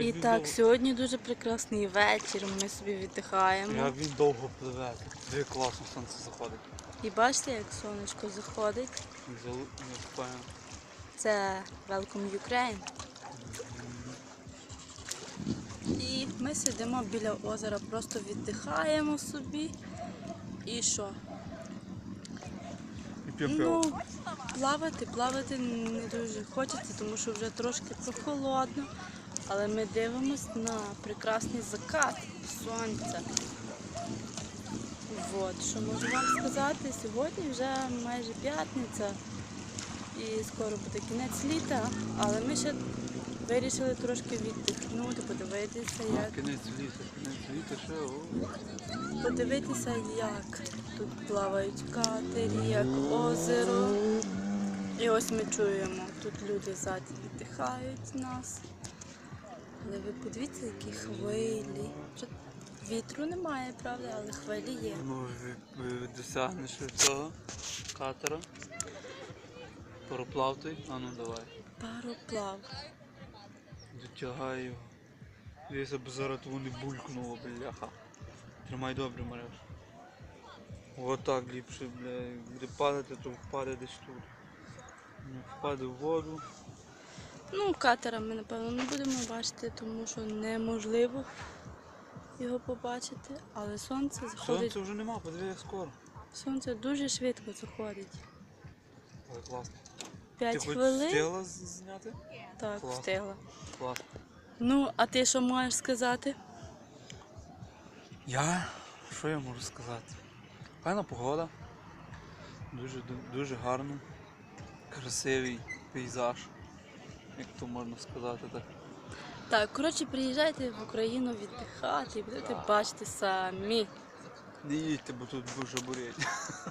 І так, сьогодні дуже прекрасний вечір. Ми собі віддихаємо. Як він довго пливе. Дуже класно сонце заходить. І бачите, як сонечко заходить. Це Welcome Ukraine. І ми сидимо біля озера, просто віддихаємо собі. І що? І Ну, плавати, плавати не дуже хочеться, тому що вже трошки прохолодно. Але ми дивимось на прекрасний закат сонця. От, що можу вам сказати, сьогодні вже майже п'ятниця і скоро буде кінець літа, але ми ще вирішили трошки віддихнути, подивитися, як Кінець літа, кінець літа, ще о. подивитися, як тут плавають катері, як озеро. І ось ми чуємо, тут люди ззаді віддихають нас. Але ви подивіться, які хвилі. Вітру немає, правда, але хвилі є. Ну, досягнеш цього катера. Пароплав той. А ну давай. Пароплав. Дотягай його. Дивися, бо зараз того не булькнуло, бляха. Тримай добре мереж. Отак ліпше, бля. Буде падати, то впаде десь тут. Не впаде в воду. Ну, катера ми, напевно, не будемо бачити, тому що неможливо його побачити. Але сонце заходить. Сонця вже нема, подиви як скоро. Сонце дуже швидко заходить. Але класно. П'ять Ти хоч хвилин. встигла з- зняти? Так, Клас. встигла. Класно. Ну, а ти що можеш сказати? Я? Що я можу сказати? Файна погода. Дуже, дуже гарно. Красивий пейзаж. Як то можна сказати так. Так, коротше, приїжджайте в Україну віддихати і будете бачити самі. Не їдьте, бо тут дуже бурять.